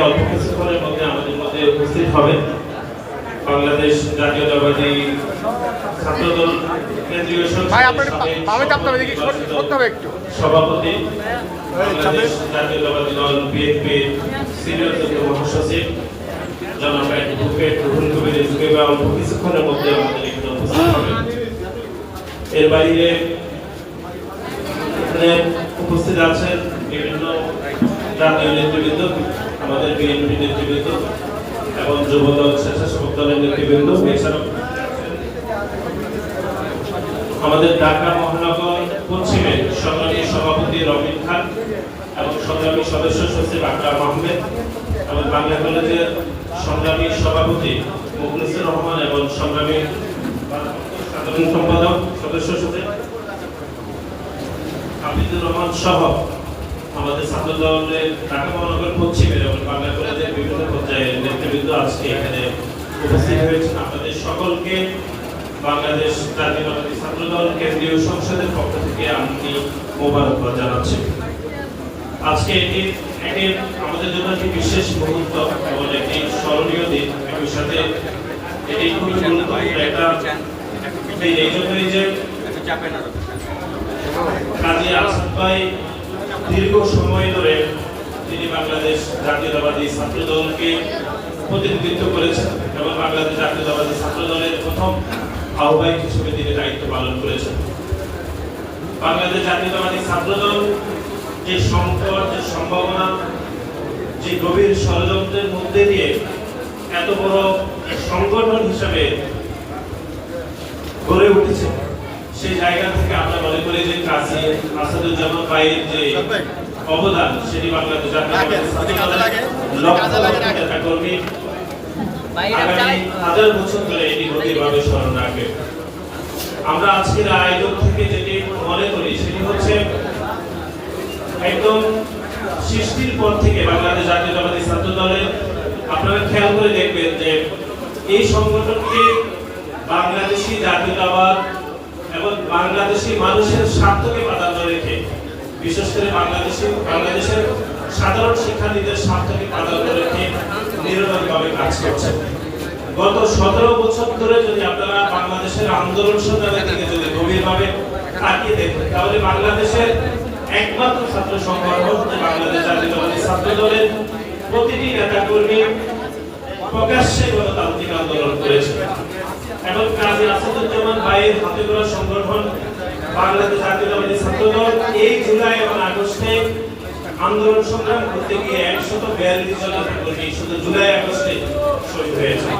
অল্প কিছুক্ষণের মধ্যে আমাদের মধ্যে উপস্থিত হবে বাংলাদেশ জাতীয়তাবাদী ছাত্রদল কেন্দ্রীয় সভাপতি সরতে হবে একটু। সভাপতি বাংলাদেশ জাতীয়তাবাদী দল বিএনপি সিনিয়র যুগ্ম মহাসচিব জনাব অ্যাডভোকেট রুহুল কবির অল্প কিছুক্ষণের মধ্যে আমাদের এখানে উপস্থিত হবে এর বাইরে এখানে উপস্থিত আছেন বিভিন্ন জাতীয় নেতৃবৃন্দ, আমাদের বিএনপি নেতৃবৃন্দ এবং যুবদল স্বেচ্ছাসেবক দলের নেতৃবৃন্দ, এছাড়াও আমাদের ঢাকা মহানগর পশ্চিমে সংগ্রামী সভাপতি রবিন খান এবং সংগ্রামী সদস্য সচিব আকরাম আহমেদ এবং বাংলা কলেজের সংগ্রামী সভাপতি মুখলিসুর রহমান এবং সংগ্রামী সাধারণ সম্পাদক সদস্য সচিব হাফিজুর রহমান সহ আমাদের ছাত্র দলের ঢাকা মহানগর পশ্চিমের এবং বাংলা কলেজের বিভিন্ন পর্যায়ের নেতৃবৃন্দ আজকে এখানে উপস্থিত হয়েছেন আপনাদের সকলকে বাংলাদেশ জাতীয়তাবাদী ছাত্র দল কেন্দ্রীয় সংসদের পক্ষ থেকে আমি মোবারকবাদ জানাচ্ছি আজকে এটি একটি আমাদের জন্য একটি বিশেষ মুহূর্ত এবং একটি স্মরণীয় দিন একই সাথে এটি খুবই গুরুত্বপূর্ণ একটা এই জন্যই যে। কাজী আসাদ ভাই দীর্ঘ সময় ধরে তিনি বাংলাদেশ জাতীয়তাবাদী ছাত্র দলকে প্রতিনিধিত্ব করেছেন এবং বাংলাদেশ জাতীয়তাবাদী ছাত্র দলের প্রথম আহ্বায়ক হিসেবে তিনি দায়িত্ব পালন করেছেন। বাংলাদেশ জাতীয়তাবাদী ছাত্র দল যে সংকট, যে সম্ভাবনা, যে গভীর ষড়যন্ত্রের মধ্যে দিয়ে এত বড় সংগঠন হিসেবে গড়ে উঠেছে সেই জায়গা থেকে আমরা মনে করি যে কাজী আসাদুজ্জামান ভাইয়ের যে অবদান সেটি বাংলাদেশ জাতীয়তাবাদী ছাত্র দলের লক্ষ লক্ষ নেতা কর্মী আগামী হাজার বছর ধরে এটি গভীরভাবে স্মরণ রাখবে। আমরা আজকের আয়োজন থেকে যেটি মনে করি সেটি হচ্ছে একদম সৃষ্টির পর থেকে বাংলাদেশ জাতীয়তাবাদী ছাত্র দলের আপনারা খেয়াল করে দেখবেন যে এই সংগঠনকে বাংলাদেশি জাতীয়তাবাদ এবং বাংলাদেশি মানুষের স্বার্থকে প্রাধান্য রেখে, বিশেষ করে বাংলাদেশি, বাংলাদেশের সাধারণ শিক্ষার্থীদের স্বার্থকে প্রাধান্য রেখে নিরলসভাবে কাজ করছে গত সতেরো বছর ধরে যদি আপনারা বাংলাদেশের আন্দোলন সংগ্রামের দিকে যদি গভীরভাবে তাকিয়ে দেখেন, তাহলে বাংলাদেশের একমাত্র ছাত্র সংগঠন বাংলাদেশ জাতীয়তাবাদী ছাত্র দলের প্রতিটি নেতাকর্মী প্রকাশ্যে গণতান্ত্রিক আন্দোলন করেছে। এবং কাজী আসাদুজ্জামান ভাইয়ের হাতে গড়া সংগঠন বাংলাদেশ জাতীয়তাবাদী ছাত্র দল এই জুলাই এবং আগস্টে আন্দোলন সংগ্রাম করতে গিয়ে একশত বিয়াল্লিশ জন কর্মী শুধু জুলাই আগস্টে শহীদ হয়েছে।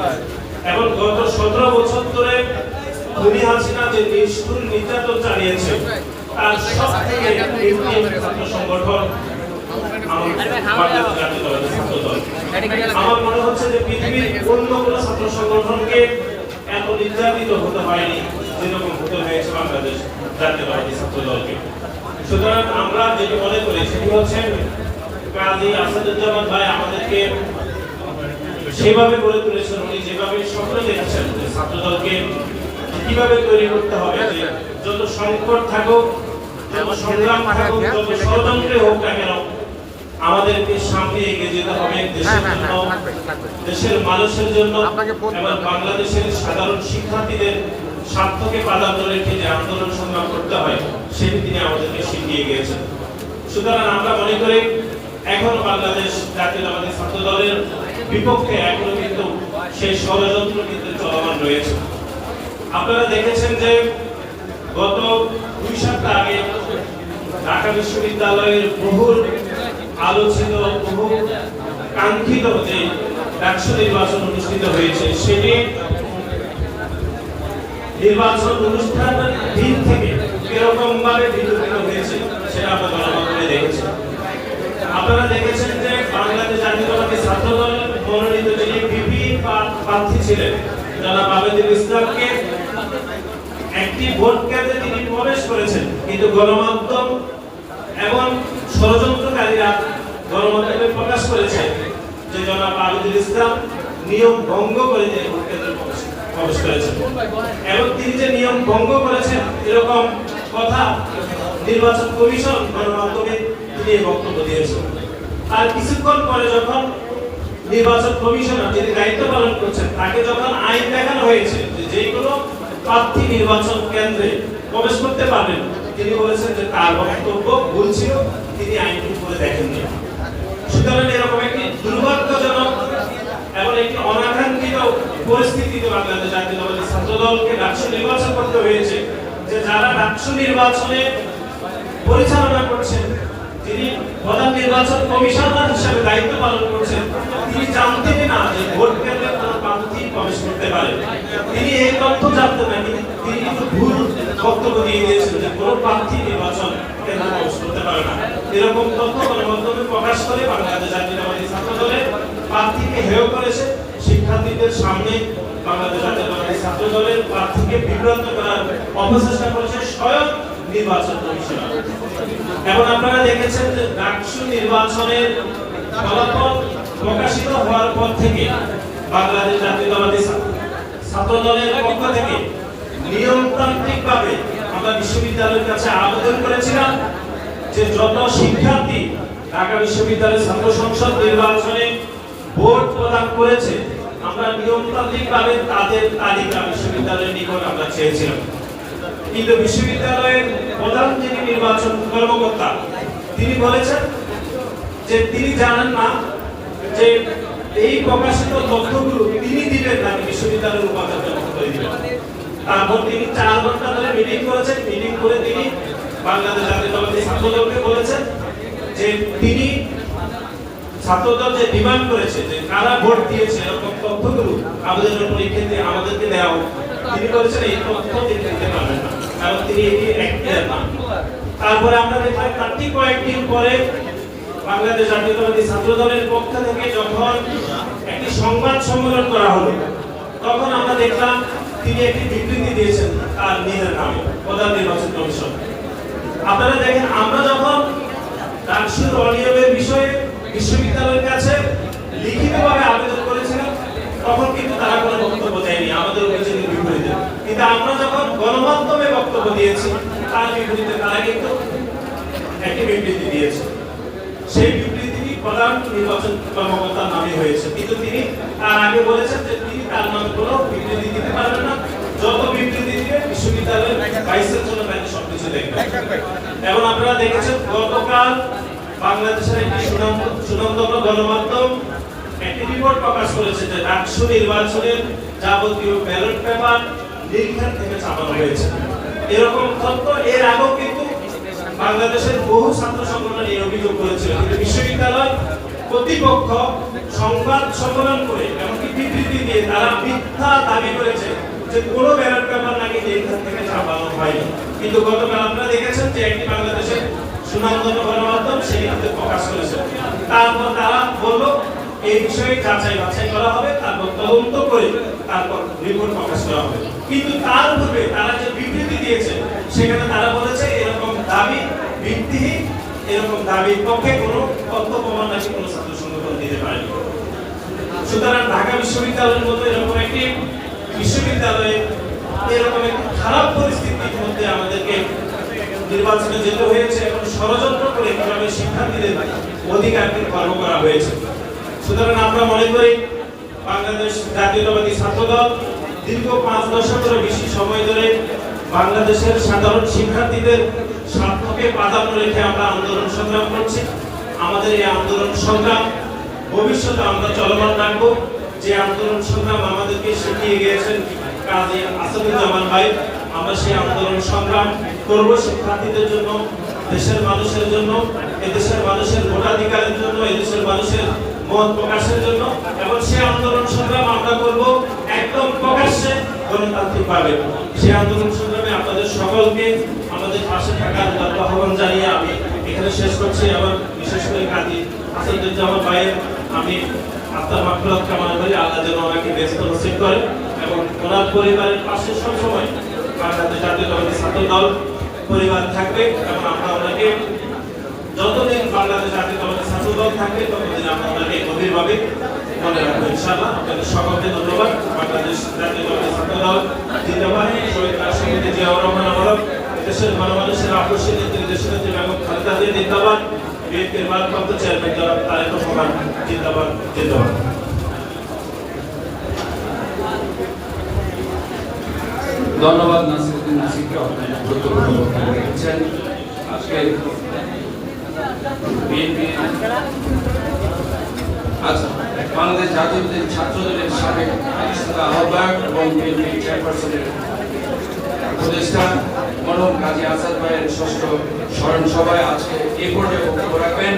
এবং গত সতেরো বছর ধরে খুনি হাসিনা যে নিষ্ঠুর নির্যাতন চালিয়েছে, তার সব থেকে ছাত্র সংগঠন আমার মনে হচ্ছে যে পৃথিবীর অন্য কোনো ছাত্র সংগঠনকে এত নির্যাতিত হতে হয়নি যেরকম হতে হয়েছে বাংলাদেশ ছাত্র দলকে সুতরাং আমরা যেটি মনে করি সেটি হচ্ছে কাজী আসাদুজ্জামান ভাই আমাদেরকে সেভাবে গড়ে তুলেছেন, উনি যেভাবে স্বপ্ন দেখেছেন ছাত্র দলকে কীভাবে তৈরি করতে হবে যত সংকট থাকুক, যত সংগ্রাম থাকুক, যত ষড়যন্ত্রে হোক না কেন আমাদেরকে সামনে এগিয়ে যেতে হবে দেশের হ্যাঁ, হ্যাঁ, জন্য হ্যাঁ। দেশের মানুষের জন্য এবং বাংলাদেশের সাধারণ শিক্ষার্থীদের স্বার্থকে প্রাধান্য রেখে যে আন্দোলন সংগ্রাম করতে হয় সেটি তিনি আমাদেরকে শিখিয়ে গিয়েছেন। সুতরাং আমরা মনে করি এখন বাংলাদেশ জাতীয়তাবাদী ছাত্র দলের বিপক্ষে এখনও কিন্তু সেই ষড়যন্ত্র কিন্তু চলমান রয়েছে। আপনারা দেখেছেন যে গত দুই সপ্তাহ আগে ঢাকা বিশ্ববিদ্যালয়ের বহুল আলোচিত বহু কাঙ্ক্ষিত যে ডাকসু নির্বাচন অনুষ্ঠিত হয়েছে, সেটি নির্বাচন অনুষ্ঠান দিন থেকে কীরকম ভাবে বিতর্কিত হয়েছে, সেটা আমরা গণমাধ্যমে দেখেছি আপনারা দেখেছেন যে বাংলাদেশ জাতীয়তাবাদী ছাত্র দল মনোনীত যিনি বিপি প্রার্থী ছিলেন যারা আবেদুল ইসলামকে একটি ভোট কেন্দ্রে তিনি প্রবেশ করেছেন, কিন্তু গণমাধ্যম এবং প্রকাশ করেছে, যে জনাব আবিদুল ইসলাম নিয়ম ভঙ্গ করে যে প্রবেশ করেছেন। এবং তিনি যে নিয়ম ভঙ্গ করেছেন, এরকম কথা নির্বাচন কমিশন গণমাধ্যমে তিনি বক্তব্য দিয়েছেন। আর কিছুক্ষণ পরে যখন নির্বাচন কমিশনার যিনি দায়িত্ব পালন করছেন, তাকে যখন আইন দেখানো হয়েছে যে কোনো প্রার্থী নির্বাচন কেন্দ্রে প্রবেশ করতে পারবেন, তিনি বলেছেন যে তার বক্তব্য ভুল ছিল, তিনি আইনটি করে দেখেননি। সুতরাং এরকম একটি দুর্ভাগ্যজনক এবং একটি অনাকাঙ্ক্ষিত পরিস্থিতিতে বাংলাদেশ জাতীয়তাবাদী ছাত্র দলকে ডাকসু নির্বাচন করতে হয়েছে, যে যারা ডাকসু নির্বাচনে পরিচালনা করছেন তিনি প্রধান নির্বাচন কমিশনার হিসেবে দায়িত্ব পালন করছেন, তিনি জানতেন না যে ভোট কেন্দ্রে কোনো প্রার্থী প্রবেশ করতে তিনি এই তথ্য জানতেন না তিনি কিন্তু ভুল বক্তব্য দিয়ে দিয়েছেন যে কোনো প্রার্থী নির্বাচন এরকম তথ্য গণমাধ্যমে প্রকাশ করে বাংলাদেশ জাতীয়তাবাদী ছাত্র দলের প্রার্থীকে হেয় করেছে। শিক্ষার্থীদের সামনে বাংলাদেশ জাতীয়তাবাদী ছাত্র দলের প্রার্থীকে বিভ্রান্ত করার অপচেষ্টা করেছে স্বয়ং নির্বাচন কমিশনার। এবং আপনারা দেখেছেন যে ডাকসু নির্বাচনের ফলাফল প্রকাশিত হওয়ার পর থেকে বাংলাদেশ জাতীয়তাবাদী ছাত্র দলের পক্ষ থেকে নিয়মতান্ত্রিকভাবে আমরা বিশ্ববিদ্যালয়ের কাছে আবেদন করেছিলাম যে যত শিক্ষার্থী ঢাকা বিশ্ববিদ্যালয়ের ছাত্র সংসদ নির্বাচনে ভোট প্রদান করেছে, আমরা নিয়মতান্ত্রিকভাবে তাদের তালিকা বিশ্ববিদ্যালয়ের নিকট আমরা চেয়েছিলাম। কিন্তু বিশ্ববিদ্যালয়ের প্রধান যিনি নির্বাচন কর্মকর্তা, তিনি বলেছেন যে তিনি জানেন না যে এই প্রকাশিত তথ্যগুলো তিনি দিবেন না বিশ্ববিদ্যালয়ের উপাচার্য তারপর তিনি চার ঘণ্টা ধরে মিটিং করেছেন। মিটিং করে তিনি বাংলাদেশ জাতীয়তাবাদী ছাত্র দলকে বলেছেন যে তিনি ছাত্রদল যে ডিমান্ড করেছে, যে কারা ভোট দিয়েছে, এরকম তথ্যগুলো আমাদেরকে দেওয়া হোক। তিনি বলেছেন এই তথ্য তিনি দিতে পারবেন না, কারণ তিনি এটি তারপরে আমরা দেখলাম তার ঠিক কয়েকদিন পরে বাংলাদেশ জাতীয়তাবাদী ছাত্র দলের পক্ষ থেকে যখন একটি সংবাদ সম্মেলন করা হলো তখন আমরা দেখলাম তিনি একটি বিবৃতি দিয়েছেন তার নিজের নামে, প্রধান নির্বাচন কমিশন। আপনারা দেখেন, আমরা যখন ডাকসুর অনিয়মের বিষয়ে বিশ্ববিদ্যালয়ের কাছে লিখিতভাবে আবেদন করেছিলাম, তখন কিন্তু তারা কোনো বক্তব্য দেয়নি, আমাদের অভিযোগের বিপরীতে কিন্তু আমরা যখন গণমাধ্যমে বক্তব্য দিয়েছি, তার বিপরীতে তারা কিন্তু একটি বিবৃতি দিয়েছে। সেই বিবৃতিটি প্রধান নির্বাচন কর্মকর্তার নামে হয়েছে। কিন্তু তিনি তার আগে বলেছেন যে তিনি তার নামে কোনো বিবৃতি দিতে পারবেন না। যত বিবৃতি দিবে বিশ্ববিদ্যালয়ের ভাইস চ্যান্সেলর ব্যাংক সবকিছু দেখবেন এবং আপনারা দেখেছেন গতকাল বাংলাদেশের একটি সুনাম- গণমাধ্যম একটি রিপোর্ট প্রকাশ করেছে যে ডাকসু নির্বাচনের যাবতীয় ব্যালট পেপার নীলখান থেকে ছাপানো হয়েছে। এরকম তথ্য এর আগেও কিন্তু বাংলাদেশের বহু ছাত্র সংগঠন এই অভিযোগ করেছিল। কিন্তু বিশ্ববিদ্যালয় কর্তৃপক্ষ সংবাদ সম্মেলন করে এমনকি বিবৃতি দিয়ে তারা মিথ্যা দাবি করেছে যে কোনো ব্যালট পেপার নাকি নীলখান থেকে ছাপানো হয়নি। কিন্তু গতকাল আপনারা দেখেছেন যে একটি বাংলাদেশের সুনামধন্য গণমাধ্যম সেই মধ্যে প্রকাশ করেছে। তারপর তারা বলল, এই বিষয়ে যাচাই বাছাই করা হবে, তারপর তদন্ত করে তারপর রিপোর্ট প্রকাশ করা হবে। কিন্তু তার পূর্বে তারা যে বিবৃতি দিয়েছে, সেখানে তারা বলেছে এরকম দাবি ভিত্তিহীন, এরকম দাবির পক্ষে কোনো তথ্য প্রমাণ নাকি কোনো ছাত্র সংগঠন দিতে পারেনি। সুতরাং ঢাকা বিশ্ববিদ্যালয়ের মতো এরকম একটি বিশ্ববিদ্যালয়ে এরকম একটি খারাপ পরিস্থিতির মধ্যে আমাদেরকে নির্বাচনে যেতে হয়েছে এবং ষড়যন্ত্র করে কীভাবে শিক্ষার্থীদের অধিকারকে খর্ব করা হয়েছে। সুতরাং আমরা মনে করি বাংলাদেশ জাতীয়তাবাদী ছাত্র দল দীর্ঘ পাঁচ দশকেরও বেশি সময় ধরে বাংলাদেশের সাধারণ শিক্ষার্থীদের স্বার্থকে প্রাধান্য রেখে আমরা আন্দোলন সংগ্রাম করছি। আমাদের এই আন্দোলন সংগ্রাম, ভবিষ্যতে আমরা চলমান রাখব। যে আন্দোলন সংগ্রাম আমাদেরকে শিখিয়ে গিয়েছেন কাজী আসাদুজ্জামান ভাই, আমরা সেই আন্দোলন সংগ্রাম করব শিক্ষার্থীদের জন্য, দেশের মানুষের জন্য, এদেশের মানুষের ভোটাধিকারের জন্য, এদেশের মানুষের মত প্রকাশের জন্য। এবং সেই আন্দোলন সংগ্রাম আমরা করব একদম প্রকাশ্যে গণতান্ত্রিক ভাবে সেই আন্দোলন সংগ্রামে আপনাদের সকলকে পাশে থাকার আহ্বান জানিয়ে আমি এখানে শেষ করছি। আমার বিশেষ করে কাজী আসাদুজ্জামান ভাইয়ের, আমি আত্মার মাফরত কামনা করি আল্লাহ যেন ওনাকে ব্যস্ত নসিব করে এবং ওনার পরিবারের পাশে সবসময় বাংলাদেশ জাতীয়তাবাদী ছাত্র দল পরিবার থাকবে এবং আমরা ওনাকে যতদিন বাংলাদেশ জাতীয়তাবাদী ছাত্র দল থাকবে, ততদিন আমরা ওনাকে গভীরভাবে মনে রাখব ইনশাআল্লাহ। আপনাদের সকলকে ধন্যবাদ। বাংলাদেশ জাতীয়তাবাদী ছাত্র দল জিন্দাবাদ শহীদ রাষ্ট্রপতি জিয়াউর রহমান দেশের গণমানুষের আকর্ষণ নেত্রী দেশের নেত্রী বেগম খালেদা জিয়া জিন্দাবাদ। বিএনপির ভারপ্রাপ্ত চেয়ারম্যান জনাব তারেক রহমান জিন্দাবাদ জিন্দাবাদ। ধন্যবাদ, নাসিরুদ্দিন নাসিরকে আপনার গুরুত্বপূর্ণ বক্তব্য রেখেছেন। আজকে বিএনপি আচ্ছা বাংলাদেশ জাতীয় ছাত্র দলের সাবেক আহ্বায়ক এবং বিএনপি চেয়ারপারসনের উপদেষ্টা মরহম কাজী আসাদ ভাইয়ের ষষ্ঠ স্মরণ সভায় আজকে এ পর্যায়ে বক্তব্য রাখবেন।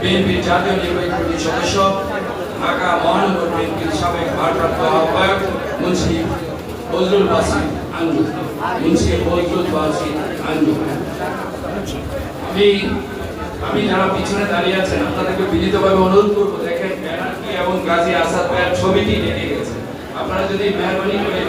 বিএনপির জাতীয় নির্বাহী কমিটির সদস্য, ঢাকা মহানগর বিএনপির সাবেক ভারপ্রাপ্ত আহ্বায়ক মুন্সি ফজলুল বাসির আঞ্জু মুন্সি ফজলুল বাসির আঞ্জু আমি আমি যারা পিছনে দাঁড়িয়ে আছেন, আপনাদেরকে বিনীতভাবে অনুরোধ করব, দেখেন ব্যানারটি এবং গাজী আসাদ ভাইয়ের ছবিটি লেগে গেছে। আপনারা যদি মেহরবানি করে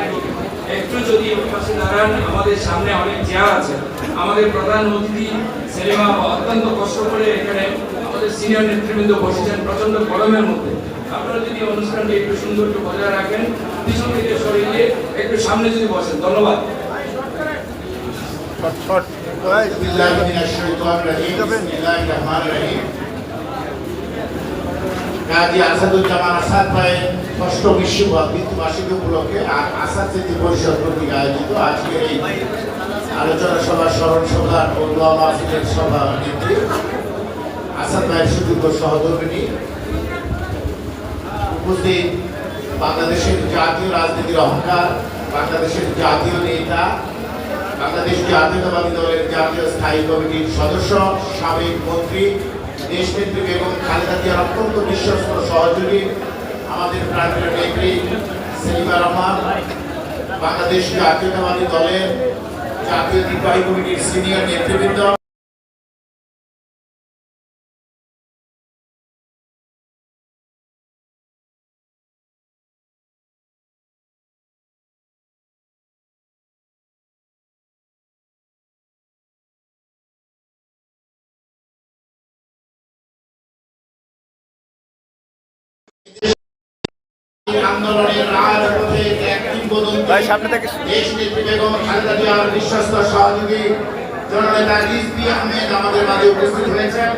একটু যদি পাশে দাঁড়ান আমাদের সামনে অনেক চেয়ার আছে, আমাদের প্রধান অতিথি সিনেমা অত্যন্ত কষ্ট করে এখানে আমাদের সিনিয়র নেতৃবৃন্দ বসেছেন প্রচণ্ড গরমের মধ্যে। আপনারা যদি অনুষ্ঠানটি একটু সুন্দর একটু বজায় রাখেন, পিছন থেকে সরিয়ে একটু সামনে যদি বসেন। ধন্যবাদ। আসাদুজ্জামান আসাদ ভাই ষষ্ঠ বিশ্ব মৃত্যুবার্ষিকী উপলক্ষে আসাদ স্মৃতি পরিষদ কর্তৃক আয়োজিত এই আলোচনা সভা স্মরণ ও সভা নেত্রী আসাদ সুযোগ্য উপস্থিত বাংলাদেশের জাতীয় রাজনীতির অহংকার, বাংলাদেশের জাতীয় নেতা, বাংলাদেশ জাতীয়তাবাদী দলের জাতীয় স্থায়ী কমিটির সদস্য, সাবেক মন্ত্রী, দেশনেত্রী বেগম খালেদা জিয়ার অত্যন্ত বিশ্বস্ত সহযোগী আমাদের প্রাণীয় নেত্রী সেলিমা রহমান বাংলাদেশ জাতীয়তাবাদী দলের জাতীয় নির্বাহী কমিটির সিনিয়র নেতৃবৃন্দ। আন্দোলনের রাজপথে এক কিংবদন্তি দেশ নেত্রী বেগম খালেদা জিয়ার বিশ্বস্ত সহযোগী জননেতা রিজভি আহমেদ আমাদের মাঝে উপস্থিত হয়েছেন